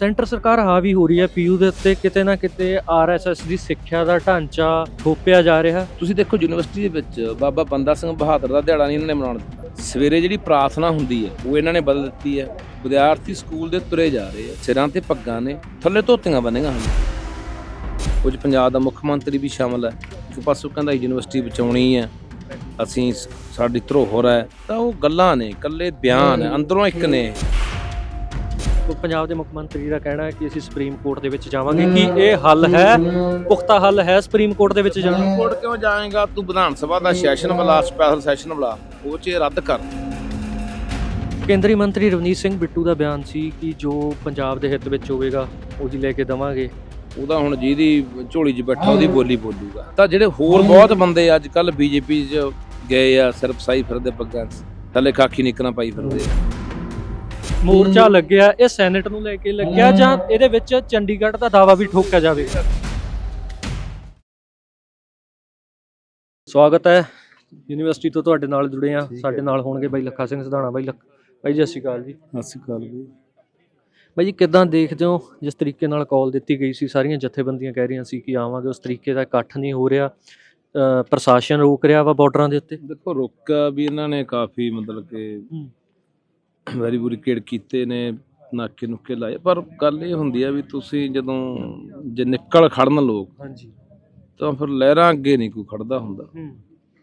Centre ਸਰਕਾਰ ਹਾਵੀ ਹੋ ਰਹੀ ਹੈ, ਪੀਯੂ ਦੇ ਉੱਤੇ ਕਿਤੇ ਨਾ ਕਿਤੇ ਆਰਐਸਐਸ ਦੀ ਸਿੱਖਿਆ ਦਾ ਢਾਂਚਾ ਥੋਪਿਆ ਜਾ ਰਿਹਾ। ਤੁਸੀਂ ਦੇਖੋ, ਯੂਨੀਵਰਸਿਟੀ ਦੇ ਵਿੱਚ ਬਾਬਾ ਬੰਦਾ ਸਿੰਘ ਬਹਾਦਰ ਦਾ ਦਿਹਾੜਾ ਨਹੀਂ ਇਹਨਾਂ ਨੇ ਮਨਾਉਣ ਦਿੱਤਾ। ਸਵੇਰੇ ਜਿਹੜੀ ਪ੍ਰਾਰਥਨਾ ਹੁੰਦੀ ਹੈ, ਉਹ ਇਹਨਾਂ ਨੇ ਬਦਲ ਦਿੱਤੀ ਹੈ। ਵਿਦਿਆਰਥੀ ਸਕੂਲ ਦੇ ਤੁਰੇ ਜਾ ਰਹੇ ਆ ਸਿਰਾਂ ਤੇ ਪੱਗਾਂ ਨੇ ਥੱਲੇ ਧੋਤੀਆਂ ਬੰਨੀਆਂ ਹਨ ਕੁਝ ਪੰਜਾਬ ਦਾ ਮੁੱਖ ਮੰਤਰੀ ਵੀ ਸ਼ਾਮਲ ਹੈ ਇੱਕ ਪਾਸੋਂ ਕਹਿੰਦਾ ਯੂਨੀਵਰਸਿਟੀ ਬਚਾਉਣੀ ਹੈ, ਅਸੀਂ ਸਾਡੀ ਧਰੋਹਰ ਹੈ। ਤਾਂ ਉਹ ਗੱਲਾਂ ਨੇ, ਇਕੱਲੇ ਬਿਆਨ ਅੰਦਰੋਂ ਇੱਕ ਨੇ ਪੰਜਾਬ ਦੇ ਮੁੱਖ ਮੰਤਰੀ ਦਾ ਕਹਿਣਾ ਹੈ ਕਿ ਅਸੀਂ ਸੁਪਰੀਮ ਕੋਰਟ ਦੇ ਵਿੱਚ ਜਾਵਾਂਗੇ ਕਿ ਇਹ ਹੱਲ ਹੈ ਪੁਖਤਾ ਹੱਲ ਹੈ ਸੁਪਰੀਮ ਕੋਰਟ ਦੇ ਵਿੱਚ ਜਾਣਾ ਕੋਰਟ ਕਿਉਂ ਜਾਏਗਾ? ਤੂੰ ਵਿਧਾਨ ਸਭਾ ਦਾ ਸੈਸ਼ਨ ਬੁਲਾ ਸਪੈਸ਼ਲ ਸੈਸ਼ਨ ਬੁਲਾ ਉਹ ਚ ਰੱਦ ਕਰ। ਕੇਂਦਰੀ ਮੰਤਰੀ ਰਵਨੀਤ ਸਿੰਘ ਬਿੱਟੂ ਦਾ ਬਿਆਨ ਸੀ ਕਿ ਜੋ ਪੰਜਾਬ ਦੇ ਹਿੱਤ ਵਿੱਚ ਹੋਵੇਗਾ ਉਹੀ ਲੈ ਕੇ ਦਵਾਂਗੇ। ਉਹਦਾ ਹੁਣ ਜਿਹਦੀ ਝੋਲੀ 'ਚ ਬੈਠਾ ਉਹਦੀ ਬੋਲੀ ਬੋਲੂਗਾ। ਤਾਂ ਜਿਹੜੇ ਹੋਰ ਬਹੁਤ ਬੰਦੇ ਅੱਜ ਕੱਲ ਬੀਜੇਪੀ 'ਚ ਗਏ ਆ ਸਿਰਫ ਸਾਈ ਫਿਰਦੇ ਪੱਗਾਂ 'ਚ ਥੱਲੇ ਖਾਕੀ ਨਿਕਣਾ ਪਾਈ ਫਿਰਦੇ ਆ। ਮੋਰਚਾ ਲੱਗਿਆ ਇਹ ਸੈਨੇਟ ਨੂੰ ਲੈ ਕੇ ਲੱਗਿਆ ਜਾਂ ਇਹਦੇ ਵਿੱਚ ਚੰਡੀਗੜ੍ਹ ਦਾ ਦਾਵਾ ਵੀ ਠੋਕਿਆ ਜਾਵੇਗਾ ਸਵਾਗਤ ਹੈ। ਯੂਨੀਵਰਸਿਟੀ ਤੋਂ ਤੁਹਾਡੇ ਨਾਲ ਜੁੜੇ ਆ ਸਾਡੇ ਨਾਲ ਹੋਣਗੇ ਬਾਈ ਲੱਖਾ ਸਿੰਘ ਸਧਾਣਾ। ਬਾਈ ਲੱਖ ਬਾਈ ਜੀ ਸਤਿ ਸ਼੍ਰੀ ਅਕਾਲ ਜੀ। ਸਤਿ ਸ਼੍ਰੀ ਅਕਾਲ ਜੀ। ਬਾਈ ਜੀ ਕਿਦਾਂ ਦੇਖਦੇ ਹੋ ਜਿਸ ਤਰੀਕੇ ਨਾਲ ਕਾਲ ਦਿੱਤੀ ਗਈ ਸੀ? ਸਾਰੀਆਂ ਜਥੇਬੰਦੀਆਂ ਕਹਿ ਰਹੀਆਂ ਸੀ ਕਿ ਆਵਾਂਗੇ ਉਸ ਤਰੀਕੇ ਦਾ ਇਕੱਠ ਨਹੀਂ ਹੋ ਰਿਹਾ। ਪ੍ਰਸ਼ਾਸਨ ਰੋਕ ਰਿਹਾ ਵਾ ਬਾਰਡਰਾਂ ਦੇ ਉੱਤੇ? ਦੇਖੋ ਰੋਕਾ ਵੀ ਇਹਨਾਂ ਨੇ ਕਾਫੀ ਮਤਲਬ ਕਿ ਵੈਰੀ ਬੁਰੀ ਕਿੜ ਕੀਤੇ ਨੇ ਨਾਕੇ ਨੁੱਕੇ ਲਾਏ। ਪਰ ਗੱਲ ਇਹ ਹੁੰਦੀ ਆ ਵੀ ਤੁਸੀਂ ਜਦੋਂ ਜੇ ਨਿਕਲ ਖੜਨ ਲੋਕ ਹਾਂਜੀ। ਤਾਂ ਫਿਰ ਲਹਿਰਾਂ ਅੱਗੇ ਨਹੀਂ ਕੋਈ ਖੜਦਾ ਹੁੰਦਾ।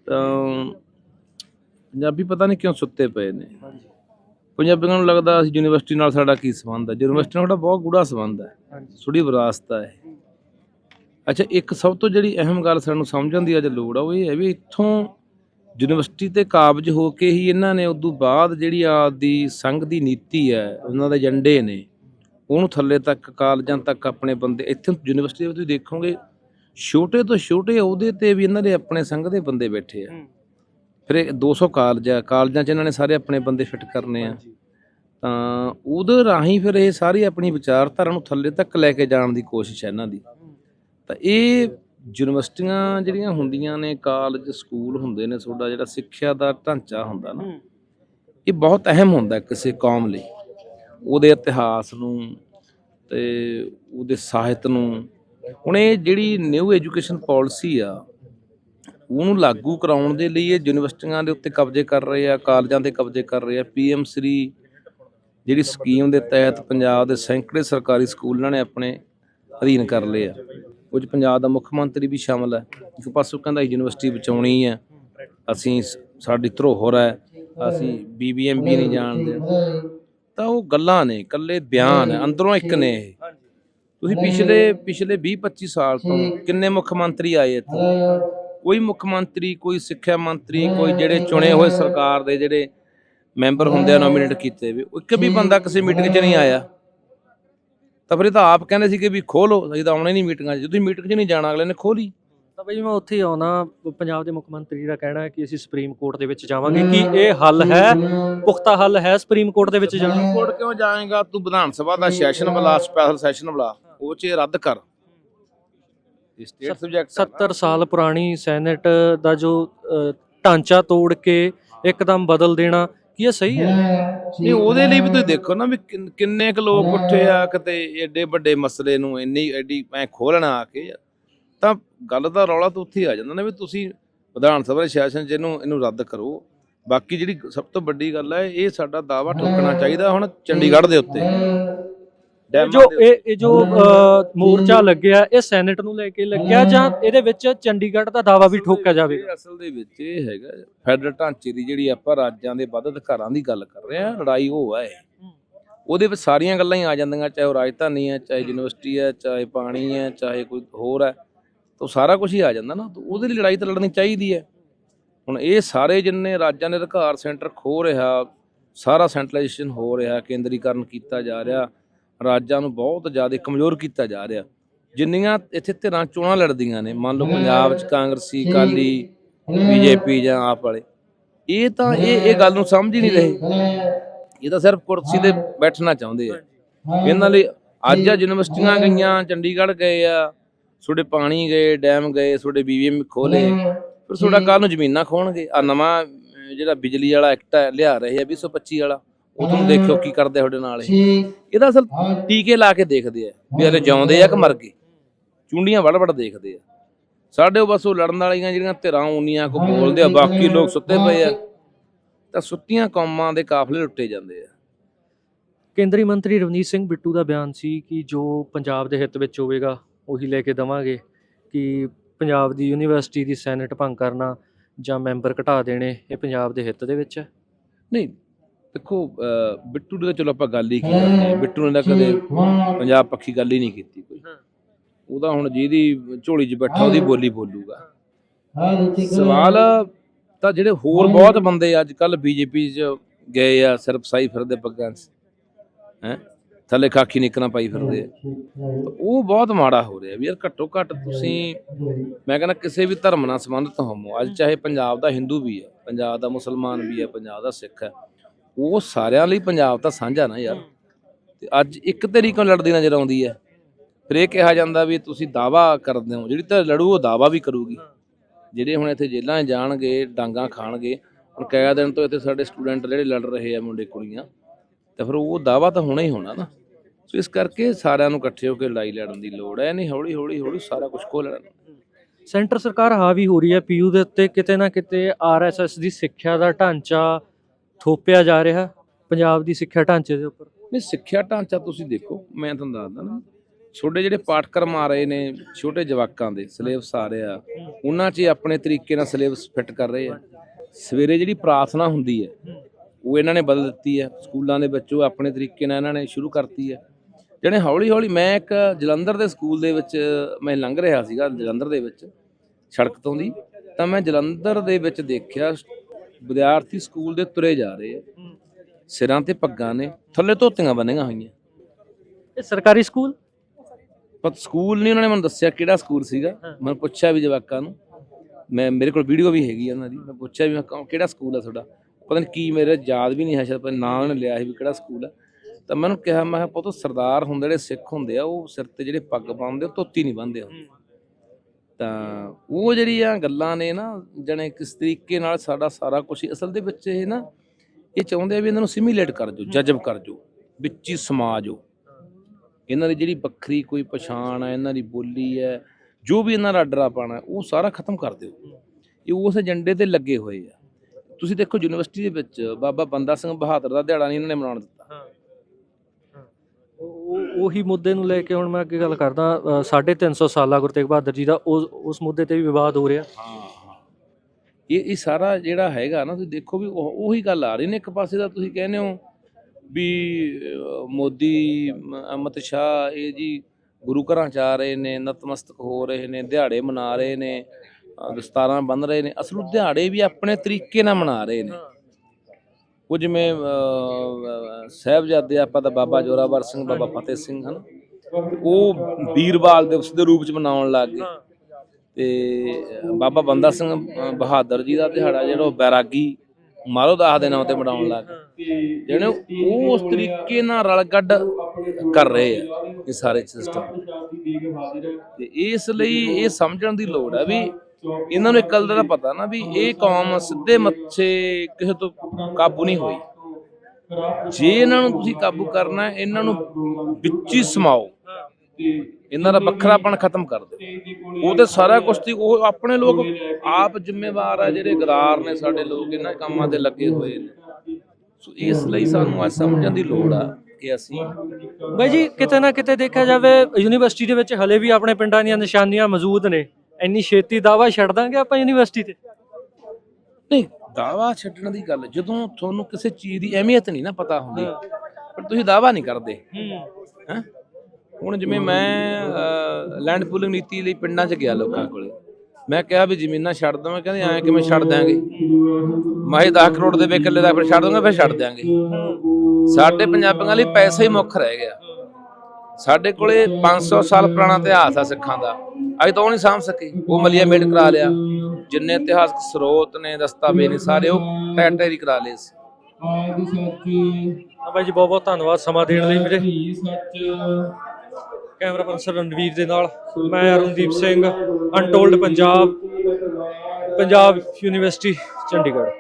ਤਾਂ ਪੰਜਾਬੀ ਪਤਾ ਨਹੀਂ ਕਿਉਂ ਸੁੱਤੇ ਪਏ ਨੇ। ਹਾਂਜੀ। ਪੰਜਾਬੀਆਂ ਨੂੰ ਲੱਗਦਾ ਅਸੀਂ ਯੂਨੀਵਰਸਿਟੀ ਨਾਲ ਸਾਡਾ ਕੀ ਸੰਬੰਧ ਹੈ ਯੂਨੀਵਰਸਿਟੀ ਨਾਲ ਸਾਡਾ ਬਹੁਤ ਗੂੜਾ ਸੰਬੰਧ ਹੈ ਥੋੜੀ ਵਿਰਾਸਤ ਹੈ ਅੱਛਾ ਇੱਕ ਸਭ ਤੋਂ ਜਿਹੜੀ ਅਹਿਮ ਗੱਲ ਸਾਨੂੰ ਸਮਝਣ ਦੀ ਅੱਜ ਲੋੜ ਆ ਉਹ ਇਹ ਹੈ ਵੀ ਇੱਥੋਂ ਯੂਨੀਵਰਸਿਟੀ ਤੇ ਕਾਬਜ ਹੋ ਕੇ ਹੀ ਇਹਨਾਂ ਨੇ ਉਦੋਂ ਬਾਅਦ ਜਿਹੜੀ ਆਪਦੀ ਸੰਘ ਦੀ ਨੀਤੀ ਹੈ ਉਹਨਾਂ ਦੇ ਏਜੰਡੇ ਨੇ ਉਹਨੂੰ ਥੱਲੇ ਤੱਕ ਕਾਲਜਾਂ ਤੱਕ ਆਪਣੇ ਬੰਦੇ ਇੱਥੇ ਯੂਨੀਵਰਸਿਟੀ ਦੇ ਵਿੱਚ ਤੁਸੀਂ ਦੇਖੋਗੇ ਛੋਟੇ ਤੋਂ ਛੋਟੇ ਅਹੁਦੇ ਤੇ ਵੀ ਇਹਨਾਂ ਦੇ ਆਪਣੇ ਸੰਘ ਦੇ ਬੰਦੇ ਬੈਠੇ ਆ। ਫਿਰ ਇਹ 200 ਕਾਲਜ ਆ ਕਾਲਜਾਂ 'ਚ ਇਹਨਾਂ ਨੇ ਸਾਰੇ ਆਪਣੇ ਬੰਦੇ ਫਿੱਟ ਕਰਨੇ ਆ। ਤਾਂ ਉਹਦੇ ਰਾਹੀਂ ਫਿਰ ਇਹ ਸਾਰੀ ਆਪਣੀ ਵਿਚਾਰਧਾਰਾ ਨੂੰ ਥੱਲੇ ਤੱਕ ਲੈ ਕੇ ਜਾਣ ਦੀ ਕੋਸ਼ਿਸ਼ ਹੈ ਇਹਨਾਂ ਦੀ। ਤਾਂ ਇਹ ਯੂਨੀਵਰਸਿਟੀਆਂ ਜਿਹੜੀਆਂ ਹੁੰਦੀਆਂ ਨੇ ਕਾਲਜ ਸਕੂਲ ਹੁੰਦੇ ਨੇ ਤੁਹਾਡਾ ਜਿਹੜਾ ਸਿੱਖਿਆ ਦਾ ਢਾਂਚਾ ਹੁੰਦਾ ਨਾ ਇਹ ਬਹੁਤ ਅਹਿਮ ਹੁੰਦਾ ਕਿਸੇ ਕੌਮ ਲਈ। ਉਹਦੇ ਇਤਿਹਾਸ ਨੂੰ ਤੇ ਉਹਦੇ ਸਾਹਿਤ ਨੂੰ। ਹੁਣ ਇਹ ਜਿਹੜੀ ਨਿਊ ਐਜੂਕੇਸ਼ਨ ਪਾਲਿਸੀ ਆ ਉਹਨੂੰ ਲਾਗੂ ਕਰਾਉਣ ਦੇ ਲਈ ਇਹ ਯੂਨੀਵਰਸਿਟੀਆਂ ਦੇ ਉੱਤੇ ਕਬਜ਼ੇ ਕਰ ਰਹੇ ਆ ਕਾਲਜਾਂ ਤੇ ਕਬਜ਼ੇ ਕਰ ਰਹੇ ਆ। ਪੀਐਮ ਸ੍ਰੀ ਜਿਹੜੀ ਸਕੀਮ ਦੇ ਤਹਿਤ ਪੰਜਾਬ ਦੇ ਸੈਂਕੜੇ ਸਰਕਾਰੀ ਸਕੂਲਾਂ ਨੇ ਆਪਣੇ ਅਧੀਨ ਕਰ ਲਏ ਆ। ਕੁਝ ਪੰਜਾਬ ਦਾ ਮੁੱਖ ਮੰਤਰੀ ਵੀ ਸ਼ਾਮਲ ਹੈ ਇੱਕ ਪਾਸੋਂ ਕਹਿੰਦਾ ਯੂਨੀਵਰਸਿਟੀ ਬਚਾਉਣੀ ਹੈ। ਅਸੀਂ ਸਾਡੀ ਧਰੋਹਰ ਹੈ ਅਸੀਂ ਬੀਬੀਐਮਬੀ ਨਹੀਂ ਜਾਣਦੇ। ਤਾਂ ਉਹ ਗੱਲਾਂ ਨੇ ਇਕੱਲੇ ਬਿਆਨ ਅੰਦਰੋਂ ਇੱਕ ਨੇ ਇਹ। ਤੁਸੀਂ ਪਿਛਲੇ ਪਿਛਲੇ 20 25 ਸਾਲ ਤੋਂ ਕਿੰਨੇ ਮੁੱਖ ਮੰਤਰੀ ਆਏ ਇੱਥੇ? ਕੋਈ ਮੁੱਖ ਮੰਤਰੀ ਕੋਈ ਸਿੱਖਿਆ ਮੰਤਰੀ ਕੋਈ ਜਿਹੜੇ ਚੁਣੇ ਹੋਏ ਸਰਕਾਰ ਦੇ ਜਿਹੜੇ ਮੈਂਬਰ ਹੁੰਦੇ ਆ ਨੋਮੀਨੇਟ ਕੀਤੇ ਵੀ ਇੱਕ ਵੀ ਬੰਦਾ ਕਿਸੇ ਮੀਟਿੰਗ 'ਚ ਨਹੀਂ ਆਇਆ। ਤਾਂ ਫਿਰ ਇਹ ਤਾਂ ਆਪ ਕਹਿੰਦੇ ਸੀ ਕਿ ਵੀ ਖੋਲੋ ਅਸੀਂ ਤਾਂ ਆਉਣਾ ਨਹੀਂ ਮੀਟਿੰਗਾਂ 'ਚ। ਜੇ ਤੁਸੀਂ ਮੀਟਿੰਗ 'ਚ ਨਹੀਂ ਜਾਣਾ ਅਗਲੇ ਨੇ ਖੋਲੀ ਤਾਂ ਬਈ ਮੈਂ ਉੱਥੇ ਆਉਣਾ ਪੰਜਾਬ ਦੇ ਮੁੱਖ ਮੰਤਰੀ ਦਾ ਕਹਿਣਾ ਹੈ ਕਿ ਅਸੀਂ ਸੁਪਰੀਮ ਕੋਰਟ ਦੇ ਵਿੱਚ ਜਾਵਾਂਗੇ ਕਿ ਇਹ ਹੱਲ ਹੈ ਪੁਖਤਾ ਹੱਲ ਹੈ ਸੁਪਰੀਮ ਕੋਰਟ ਦੇ ਵਿੱਚ ਜਾਣਾ। ਕੋਰਟ ਕਿਉਂ ਜਾਏਗਾ? ਤੂੰ ਵਿਧਾਨ ਸਭਾ ਦਾ ਸੈਸ਼ਨ ਬੁਲਾ ਸਪੈਸ਼ਲ ਸੈਸ਼ਨ ਬੁਲਾ ਉਹ 'ਚ ਇਹ ਰੱਦ ਕਰ। ਸਟੇਟ ਸਬਜੈਕਟ 70 ਸਾਲ ਪੁਰਾਣੀ ਸੈਨੇਟ ਦਾ ਜੋ ਢਾਂਚਾ ਤੋੜ ਕੇ ਇੱਕਦਮ ਬਦਲ ਦੇਣਾ ਕੀ ਇਹ ਸਹੀ ਹੈ। ਨਹੀਂ ਉਹਦੇ ਲਈ ਵੀ ਤੁਸੀਂ ਦੇਖੋ ਨਾ ਵੀ ਕਿੰਨ- ਕਿੰਨੇ ਕੁ ਲੋਕ ਉੱਠੇ ਆ ਕਿਤੇ ਏਡੇ ਵੱਡੇ ਮਸਲੇ ਨੂੰ ਇੰਨੀ ਐਡੀ ਐ ਖੋਲਣਾ ਆ ਕੇ। ਤਾਂ ਗੱਲ ਦਾ ਰੌਲਾ ਤਾਂ ਉੱਥੇ ਹੀ ਆ ਜਾਂਦਾ ਨਾ ਵੀ ਤੁਸੀਂ ਵਿਧਾਨ ਸਭਾ ਦੇ ਸੈਸ਼ਨ ਜਿਹਨੂੰ ਇਹਨੂੰ ਰੱਦ ਕਰੋ। ਬਾਕੀ ਜਿਹੜੀ ਸਭ ਤੋਂ ਵੱਡੀ ਗੱਲ ਹੈ ਇਹ ਸਾਡਾ ਦਾਵਾ ਠੋਕਣਾ ਚਾਹੀਦਾ ਹੁਣ ਚੰਡੀਗੜ੍ਹ ਦੇ ਉੱਤੇ। ਡੈਮਾਂ ਜੋ ਇਹ ਇਹ ਜੋ ਅ, ਮੋਰਚਾ ਲੱਗਿਆ ਇਹ ਸੈਨੇਟ ਨੂੰ ਲੈ ਕੇ ਲੱਗਿਆ ਜਾਂ ਇਹਦੇ ਵਿੱਚ ਚੰਡੀਗੜ੍ਹ ਦਾ ਦਾਵਾ ਵੀ ਠੋਕਿਆ ਜਾਵੇਗਾ ਇਹ ਅਸਲ ਦੇ ਵਿੱਚ ਇਹ ਹੈਗਾ ਫੈਡਰਲ ਢਾਂਚੇ ਦੀ ਜਿਹੜੀ ਆਪਾਂ ਰਾਜਾਂ ਦੇ ਵੱਧ ਅਧਿਕਾਰਾਂ ਦੀ ਗੱਲ ਕਰ ਰਹੇ ਆ ਲੜਾਈ ਉਹ ਹੈ। ਉਹਦੇ ਵਿੱਚ ਸਾਰੀਆਂ ਗੱਲਾਂ ਹੀ ਆ ਜਾਂਦੀਆਂ ਚਾਹੇ ਉਹ ਰਾਜਧਾਨੀ ਹੈ ਚਾਹੇ ਯੂਨੀਵਰਸਿਟੀ ਹੈ ਚਾਹੇ ਪਾਣੀ ਹੈ ਚਾਹੇ ਕੋਈ ਹੋਰ ਹੈ ਤਾਂ ਸਾਰਾ ਕੁਝ ਹੀ ਆ ਜਾਂਦਾ ਨਾ ਤਾਂ ਉਹਦੇ ਲਈ ਲੜਾਈ ਤਾਂ ਲੜਨੀ ਚਾਹੀਦੀ ਹੈ। ਹੁਣ ਇਹ ਸਾਰੇ ਜਿੰਨੇ ਰਾਜਾਂ ਦੇ ਅਧਿਕਾਰ ਸੈਂਟਰ ਖੋ ਰਿਹਾ ਸਾਰਾ ਸੈਂਟਰਲਾਈਜੇਸ਼ਨ ਹੋ ਰਿਹਾ ਕੇਂਦਰੀਕਰਨ ਕੀਤਾ ਜਾ ਰਿਹਾ ਰਾਜਾਂ ਨੂੰ ਬਹੁਤ ਜ਼ਿਆਦਾ ਕਮਜ਼ੋਰ ਕੀਤਾ ਜਾ ਰਿਹਾ। ਜਿੰਨੀਆਂ ਇੱਥੇ ਧਿਰਾਂ ਚੋਣਾਂ ਲੜਦੀਆਂ ਨੇ ਮੰਨ ਲਓ ਪੰਜਾਬ 'ਚ ਕਾਂਗਰਸੀ ਅਕਾਲੀ ਬੀਜੇਪੀ ਜਾਂ ਆਪ ਵਾਲੇ ਇਹ ਤਾਂ ਇਹ ਇਹ ਗੱਲ ਨੂੰ ਸਮਝ ਹੀ ਨਹੀਂ ਰਹੇ। ਇਹ ਤਾਂ ਸਿਰਫ ਕੁਰਸੀ ਤੇ ਬੈਠਣਾ ਚਾਹੁੰਦੇ ਆ। ਇਹਨਾਂ ਲਈ ਅੱਜ ਆ ਯੂਨੀਵਰਸਿਟੀਆਂ ਗਈਆਂ ਚੰਡੀਗੜ੍ਹ ਗਏ ਆ ਤੁਹਾਡੇ ਪਾਣੀ ਗਏ ਡੈਮ ਗਏ ਤੁਹਾਡੇ ਬੀਵੀਐਮ ਖੋਲੇ ਫਿਰ ਤੁਹਾਡਾ ਕੱਲ ਨੂੰ ਜ਼ਮੀਨਾਂ ਖੋਣਗੇ। ਆ ਨਵਾਂ ਜਿਹੜਾ ਬਿਜਲੀ ਵਾਲਾ ਐਕਟ ਲਿਆ ਰਹੇ ਆ 225 ਵਾਲਾ। ਉਹ ਤੁਹਾਨੂੰ ਦੇਖਿਓ ਕੀ ਕਰਦੇ ਤੁਹਾਡੇ ਨਾਲ ਇਹ। ਇਹਦਾ ਅਸਲ ਟੀਕੇ ਲਾ ਕੇ ਦੇਖਦੇ ਆ ਵੀ ਹਲੇ ਜਿਉਂਦੇ ਆ ਕਿ ਮਰ ਗਏ। ਚੁੰਡੀਆਂ ਵੜ ਵੜ ਦੇਖਦੇ ਆ। ਸਾਡੇ ਉਹ ਬਸ ਉਹ ਲੜਨ ਵਾਲੀਆਂ ਜਿਹੜੀਆਂ ਧਿਰਾਂ ਉਨੀਆਂ ਕੋ ਬੋਲਦੇ ਆ ਬਾਕੀ ਲੋਕ ਸੁੱਤੇ ਪਏ ਆ। ਤਾਂ ਸੁੱਤੀਆਂ ਕੌਮਾਂ ਦੇ ਕਾਫਲੇ ਲੁੱਟੇ ਜਾਂਦੇ ਆ। ਕੇਂਦਰੀ ਮੰਤਰੀ ਰਵਨੀਤ ਸਿੰਘ ਬਿੱਟੂ ਦਾ ਬਿਆਨ ਸੀ ਕਿ ਜੋ ਪੰਜਾਬ ਦੇ ਹਿੱਤ ਵਿੱਚ ਹੋਵੇਗਾ ਉਹੀ ਲੈ ਕੇ ਦਵਾਂਗੇ ਕਿ ਪੰਜਾਬ ਦੀ ਯੂਨੀਵਰਸਿਟੀ ਦੀ ਸੈਨੇਟ ਭੰਗ ਕਰਨਾ ਜਾਂ ਮੈਂਬਰ ਘਟਾ ਦੇਣੇ ਇਹ ਪੰਜਾਬ ਦੇ ਹਿੱਤ ਦੇ ਵਿੱਚ ਹੈ। ਨਹੀਂ ਦੇਖੋ ਬਿੱਟੂ ਦੀ ਚਲੋ ਆਪਾਂ ਗੱਲ ਹੀ ਕੀ ਕਰਦੇ ਆ ਬਿੱਟੂ ਨੇ ਤਾਂ ਕਦੇ ਪੰਜਾਬ ਪੱਖੀ ਗੱਲ ਹੀ ਨਹੀਂ ਕੀਤੀ ਕੋਈ। ਉਹਦਾ ਹੁਣ ਜਿਹਦੀ ਝੋਲੀ 'ਚ ਬੈਠਾ ਉਹਦੀ ਬੋਲੀ ਬੋਲੂਗਾ। ਸਵਾਲ ਤਾਂ ਜਿਹੜੇ ਹੋਰ ਬਹੁਤ ਬੰਦੇ ਅੱਜ ਕੱਲ ਬੀਜੇਪੀ 'ਚ ਗਏ ਆ ਸਿਰਫ ਸਾਈ ਫਿਰਦੇ ਪੱਗਾਂ 'ਚ। ਹੈ? ਥੱਲੇ ਖਾਕੀ ਨਿਕਣਾ ਪਾਈ ਫਿਰਦੇ ਆ। ਉਹ ਬਹੁਤ ਮਾੜਾ ਹੋ ਰਿਹਾ ਵੀ ਯਾਰ ਘੱਟੋ ਘੱਟ ਤੁਸੀਂ ਮੈਂ ਕਹਿੰਦਾ ਕਿਸੇ ਵੀ ਧਰਮ ਨਾਲ ਸੰਬੰਧਿਤ ਹੋਵੋ। ਅੱਜ ਚਾਹੇ ਪੰਜਾਬ ਦਾ ਹਿੰਦੂ ਵੀ ਹੈ ਪੰਜਾਬ ਦਾ ਮੁਸਲਮਾਨ ਵੀ ਹੈ ਪੰਜਾਬ ਦਾ ਸਿੱਖ ਹੈ। ਉਹ ਸਾਰਿਆਂ ਲਈ ਪੰਜਾਬ ਤਾਂ ਸਾਂਝਾ ਨਾ ਯਾਰ। ਤੇ ਅੱਜ ਇੱਕ ਤੇਰੀ ਕਿਉਂ ਲੜਦੀ ਨਜ਼ਰ ਆਉਂਦੀ ਹੈ ਫਿਰ ਇਹ ਕਿਹਾ ਜਾਂਦਾ ਵੀ ਤੁਸੀਂ ਦਾਵਾ ਕਰਦੇ ਹੋ ਜਿਹੜੀ ਤਾਂ ਲੜੂ ਉਹ ਦਾਵਾ ਵੀ ਕਰੂਗੀ। ਜਿਹੜੇ ਹੁਣ ਇੱਥੇ ਜੇਲ੍ਹਾਂ ਜਾਣਗੇ, ਡਾਂਗਾ ਖਾਣਗੇ ਹੁਣ ਕਈ ਦਿਨ ਤੋਂ ਇੱਥੇ ਸਾਡੇ ਸਟੂਡੈਂਟ ਜਿਹੜੇ ਲੜ ਰਹੇ ਆ ਮੁੰਡੇ, ਕੁੜੀਆਂ, ਤਾਂ ਫਿਰ ਉਹ ਦਾਵਾ ਤਾਂ ਹੋਣਾ ਹੀ ਹੋਣਾ ਨਾ। ਸੋ ਇਸ ਕਰਕੇ ਸਾਰਿਆਂ ਨੂੰ ਇਕੱਠੇ ਹੋ ਕੇ ਲੜਾਈ ਲੜਨ ਦੀ ਲੋੜ ਹੈ ਨਹੀਂ ਹੌਲੀ ਹੌਲੀ ਹੌਲੀ ਸਾਰਾ ਕੁਝ ਖੋਲ ਲੈਣਾ। ਸੈਂਟਰ ਸਰਕਾਰ ਹਾਵੀ ਹੋ ਰਹੀ ਹੈ ਪੀਯੂ ਦੇ ਉੱਤੇ, ਕਿਤੇ ਨਾ ਕਿਤੇ ਆਰਐਸਐਸ ਦੀ ਸਿੱਖਿਆ ਦਾ ਢਾਂਚਾ ਥੋਪਿਆ ਜਾ ਰਿਹਾ ਪੰਜਾਬ ਦੀ ਸਿੱਖਿਆ ਢਾਂਚੇ ਦੇ ਉੱਪਰ? ਨਹੀਂ, ਸਿੱਖਿਆ ਢਾਂਚਾ ਤੁਸੀਂ ਦੇਖੋ, ਮੈਂ ਤੁਹਾਨੂੰ ਦੱਸਦਾ ਨਾ, ਛੋਟੇ ਜਿਹੜੇ ਪਾਠਕ੍ਰਮ ਆ ਰਹੇ ਨੇ, ਛੋਟੇ ਜਵਾਕਾਂ ਦੇ, ਸਿਲੇਬਸ ਆ ਰਹੇ ਆ, ਉਹਨਾਂ 'ਚ ਆਪਣੇ ਤਰੀਕੇ ਨਾਲ ਸਿਲੇਬਸ ਫਿੱਟ ਕਰ ਰਹੇ ਆ। ਸਵੇਰੇ ਜਿਹੜੀ ਪ੍ਰਾਰਥਨਾ ਹੁੰਦੀ ਹੈ, ਉਹ ਇਹਨਾਂ ਨੇ ਬਦਲ ਦਿੱਤੀ ਹੈ, ਸਕੂਲਾਂ ਦੇ ਵਿੱਚ ਉਹ ਆਪਣੇ ਤਰੀਕੇ ਨਾਲ ਇਹਨਾਂ ਨੇ ਸ਼ੁਰੂ ਕਰਤੀ ਹੈ। ਜਿਹੜੇ ਹੌਲੀ ਹੌਲੀ ਮੈਂ ਇੱਕ ਜਲੰਧਰ ਦੇ ਸਕੂਲ ਦੇ ਵਿੱਚ, ਮੈਂ ਲੰਘ ਰਿਹਾ ਸੀਗਾ ਜਲੰਧਰ ਦੇ ਵਿੱਚ, ਸੜਕ ਤੋਂ ਦੀ, ਤਾਂ ਮੈਂ ਜਲੰਧਰ ਦੇ ਵਿੱਚ ਦੇਖਿਆ ਵਿਦਿਆਰਥੀ ਸਕੂਲ ਦੇ ਤੁਰੇ ਜਾ ਰਹੇ ਆ। ਸਿਰਾਂ ਤੇ ਪੱਗਾਂ ਨੇ ਥੱਲੇ ਧੋਤੀਆਂ ਬੰਨੀਆਂ ਹੋਈਆਂ। ਇਹ ਸਰਕਾਰੀ ਸਕੂਲ? ਪਰ ਸਕੂਲ ਨਹੀਂ ਉਹਨਾਂ ਨੇ ਮੈਨੂੰ ਦੱਸਿਆ ਕਿਹੜਾ ਸਕੂਲ ਸੀਗਾ। ਮੈਂ ਪੁੱਛਿਆ ਵੀ ਜਵਾਕਾਂ ਨੂੰ। ਮੈਂ ਮੇਰੇ ਕੋਲ ਵੀਡੀਓ ਵੀ ਹੈਗੀ ਉਹਨਾਂ ਦੀ। ਮੈਂ ਪੁੱਛਿਆ ਵੀ ਮੈਂ ਕਿਹੜਾ ਸਕੂਲ ਆ ਤੁਹਾਡਾ? ਪਤਾ ਨਹੀਂ ਕੀ ਮੇਰੇ ਯਾਦ ਵੀ ਨਹੀਂ ਹੈ ਸ਼ਾਇਦ ਪਰ ਨਾਂ ਉਹਨੇ ਲਿਆ ਸੀ ਵੀ ਕਿਹੜਾ ਸਕੂਲ ਆ। ਤਾਂ ਮੈਨੂੰ ਕਿਹਾ ਮੈਂ ਕਿਹਾ ਪੁੱਤ ਸਰਦਾਰ ਹੁੰਦੇ ਜਿਹੜੇ ਸਿੱਖ ਹੁੰਦੇ ਆ ਉਹ ਸਿਰ ਤੇ ਜਿਹੜੇ ਪੱਗ ਪਾਉਂਦੇ ਉਹ ਧੋਤੀ ਨਹੀਂ ਬੰਨ੍ਹਦੇ ਉਹ ਤਾਂ ਉਹ ਜਿਹੜੀਆਂ ਗੱਲਾਂ ਨੇ ਨਾ, ਜਣੇ ਕਿਸ ਤਰੀਕੇ ਨਾਲ ਸਾਡਾ ਸਾਰਾ ਕੁਝ ਅਸਲ ਦੇ ਵਿੱਚ ਇਹ ਨਾ, ਇਹ ਚਾਹੁੰਦੇ ਆ ਵੀ ਇਹਨਾਂ ਨੂੰ ਸਿਮੀਲੇਟ ਕਰ ਜੋ, ਜਜ਼ਬ ਕਰ ਜੋ, ਵਿੱਚ ਹੀ ਸਮਾ ਜੋ। ਇਹਨਾਂ ਦੀ ਜਿਹੜੀ ਵੱਖਰੀ ਕੋਈ ਪਛਾਣ ਹੈ ਇਹਨਾਂ ਦੀ ਬੋਲੀ ਹੈ ਜੋ ਵੀ ਇਹਨਾਂ ਦਾ ਡਰਾ ਪਾਣਾ ਉਹ ਸਾਰਾ ਖਤਮ ਕਰ ਦਿਓ। ਇਹ ਉਸ ਏਜੰਡੇ ਤੇ ਲੱਗੇ ਹੋਏ ਆ। ਤੁਸੀਂ ਦੇਖੋ ਯੂਨੀਵਰਸਿਟੀ ਦੇ ਵਿੱਚ ਬਾਬਾ ਬੰਦਾ ਸਿੰਘ ਬਹਾਦਰ ਦਾ ਦਿਹਾੜਾ ਨਹੀਂ ਇਹਨਾਂ ਨੇ ਮਨਾਉਣ ਦਿੱਤਾ। ਉਹੀ ਮੁੱਦੇ ਨੂੰ ਲੈ ਕੇ ਹੁਣ ਮੈਂ ਅੱਗੇ ਗੱਲ ਕਰਦਾ ਅ, ਸਾਢੇ ਤਿੰਨ ਸੌ ਸਾਲਾ ਗੁਰੂ ਤੇਗ ਬਹਾਦਰ ਜੀ ਦਾ ਉਸ ਮੁੱਦੇ ਤੇ ਵੀ ਵਿਵਾਦ ਹੋ ਰਿਹਾ। ਹਾਂ ਇਹ ਇਹ ਸਾਰਾ ਜਿਹੜਾ ਹੈਗਾ ਨਾ ਤੁਸੀਂ ਦੇਖੋ ਵੀ ਉਹ- ਉਹੀ ਗੱਲ ਆ ਰਹੀ ਨੇ ਇੱਕ ਪਾਸੇ ਦਾ ਤੁਸੀਂ ਕਹਿੰਦੇ ਹੋ ਵੀ ਮੋਦੀ ਅਮਿਤ ਸ਼ਾਹ ਇਹ ਜੀ ਗੁਰੂ ਘਰਾਂ ਚ ਆ ਰਹੇ ਨੇ ਨਤਮਸਤਕ ਹੋ ਰਹੇ ਨੇ ਦਿਹਾੜੇ ਮਨਾ ਰਹੇ ਨੇ ਦਸਤਾਰਾਂ ਬੰਨ ਰਹੇ ਨੇ। ਅਸਲ ਉਹ ਦਿਹਾੜੇ ਵੀ ਆਪਣੇ ਤਰੀਕੇ ਨਾਲ ਮਨਾ ਰਹੇ ਨੇ। ਉਹ ਜਿਵੇਂ ਅਹ, ਸਾਹਿਬਜ਼ਾਦੇ ਆਪਾਂ ਤਾਂ ਬਾਬਾ ਜੋਰਾਵਰ ਸਿੰਘ ਬਾਬਾ ਫਤਿਹ ਸਿੰਘ ਹਨ। ਉਹ ਵੀਰਵਾਲ ਦਿਵਸ ਦੇ ਰੂਪ ਚ ਮਨਾਉਣ ਲੱਗ ਗਏ। ਤੇ ਬਾਬਾ ਬੰਦਾ ਸਿੰਘ ਬਹਾਦਰ ਜੀ ਦਾ ਦਿਹਾੜਾ ਜਿਹੜਾ ਉਹ ਬੈਰਾਗੀ ਮਾਰੋ ਦਾਸ ਦੇ ਨਾਮ ਤੇ ਮਨਾਉਣ ਲੱਗ ਗਏ। ਜਿਹੜੇ ਉਹ ਉਸ ਤਰੀਕੇ ਨਾਲ ਰਲ ਗੱਡ ਕਰ ਰਹੇ ਆ ਇਹ ਸਾਰੇ ਸਿਸਟਮ ਤੇ ਇਸ ਲਈ ਇਹ ਸਮਝਣ ਦੀ ਲੋੜ ਹੈ ਵੀ ਇਹਨਾਂ ਨੂੰ ਇੱਕ ਗੱਲ ਦਾ ਪਤਾ ਨਾ ਵੀ ਇਹ ਕੌਮ ਸਿੱਧੇ ਮੱਥੇ ਕਿਸੇ ਤੋਂ ਕਾਬੂ ਨਹੀਂ ਹੋਈ। ਜੇ ਇਹਨਾਂ ਨੂੰ ਤੁਸੀਂ ਕਾਬੂ ਕਰਨਾ ਇਹਨਾਂ ਨੂੰ ਵਿੱਚ ਹੀ ਸਮਾਓ। ਇਹਨਾਂ ਦਾ ਵੱਖਰਾਪਣ ਖਤਮ ਕਰ ਦਿਓ। ਉਹ ਤੇ ਸਾਰਾ ਕੁਝ ਤੇ ਉਹ ਆਪਣੇ ਲੋਕ ਆਪ ਜ਼ਿੰਮੇਵਾਰ ਆ, ਜਿਹੜੇ ਗਦਾਰ ਨੇ ਸਾਡੇ ਲੋਕ, ਇਹਨਾਂ ਕੰਮਾਂ ਤੇ ਲੱਗੇ ਹੋਏ ਨੇ। ਸੋ ਇਸ ਲਈ ਸਾਨੂੰ ਅੱਜ ਸਮਝਣ ਦੀ ਲੋੜ ਆ ਕਿ ਅਸੀਂ ਬਾਈ ਜੀ, ਕਿਤੇ ਨਾ ਕਿਤੇ ਦੇਖਿਆ ਜਾਵੇ, ਯੂਨੀਵਰਸਿਟੀ ਦੇ ਵਿੱਚ ਹਲੇ ਵੀ ਆਪਣੇ ਪਿੰਡਾਂ ਦੀਆਂ ਨਿਸ਼ਾਨੀਆਂ ਮੌਜੂਦ ਨੇ। ਇੰਨੀ ਛੇਤੀ ਦਾਵਾ ਛੱਡ ਦਾਂਗੇ ਆਪਾਂ ਯੂਨੀਵਰਸਿਟੀ ਤੇ? ਨਹੀਂ ਦਾਵਾ ਛੱਡਣ ਦੀ ਗੱਲ ਜਦੋਂ ਤੁਹਾਨੂੰ ਕਿਸੇ ਚੀਜ਼ ਦੀ ਅਹਿਮੀਅਤ ਨਹੀਂ ਨਾ ਪਤਾ ਹੁੰਦੀ ਪਰ ਤੁਸੀਂ ਦਾਵਾ ਨਹੀਂ ਕਰਦੇ। ਹੈਂ। ਹੁਣ ਜਿਵੇਂ ਮੈਂ ਲੈਂਡ ਪੂਲਿੰਗ ਨੀਤੀ ਲਈ ਪਿੰਡਾਂ 'ਚ ਗਿਆ ਲੋਕਾਂ ਕੋਲੇ ਮੈਂ ਕਿਹਾ ਵੀ ਜ਼ਮੀਨਾਂ ਛੱਡ ਦਵਾਂ ਕਹਿੰਦੇ ਐਂ ਕਿਵੇਂ ਛੱਡ ਦਿਆਂਗੇ? ਮਾਹੀ 10 ਕਰੋੜ ਦੇ ਵੇ ਕਿੱਲੇ ਦਾ ਫਿਰ ਛੱਡ ਦੋਗੇ ਫਿਰ ਛੱਡ ਦਿਆਂਗੇ। ਸਾਡੇ ਪੰਜਾਬੀਆਂ ਲਈ ਪੈਸਾ ਹੀ ਮੁੱਖ ਰਹਿ ਗਿਆ। ਸਾਡੇ ਕੋਲੇ 500 ਸਾਲ ਪੁਰਾਣਾ ਇਤਿਹਾਸ ਆ ਸਿੱਖਾਂ ਦਾ। ਅੱਜ ਤਾਂ ਉਹ ਨਹੀਂ ਸਾਂਭ ਸਕੇ। ਉਹ ਮਲੀਆ ਮੇਟ ਕਰਾ ਲਿਆ। ਜਿੰਨੇ ਇਤਿਹਾਸਕ ਸਰੋਤ ਨੇ, ਦਸਤਾਵੇਜ਼ ਨੇ, ਸਾਰੇ ਉਹ ਟੈਟਰੀ ਕਰਾ ਲਏ ਸੀ ਬਾਈ ਜੀ, ਬਹੁਤ ਬਹੁਤ ਧੰਨਵਾਦ ਸਮਾਂ ਦੇਣ ਲਈ ਵੀਰੇ ਕੈਮਰਾ ਪਰਸਨ ਰਣਵੀਰ ਦੇ ਨਾਲ। ਮੈਂ ਅਰੁਣਦੀਪ ਸਿੰਘ ਅਨਟੋਲਡ ਪੰਜਾਬ ਪੰਜਾਬ ਯੂਨੀਵਰਸਿਟੀ ਚੰਡੀਗੜ੍ਹ।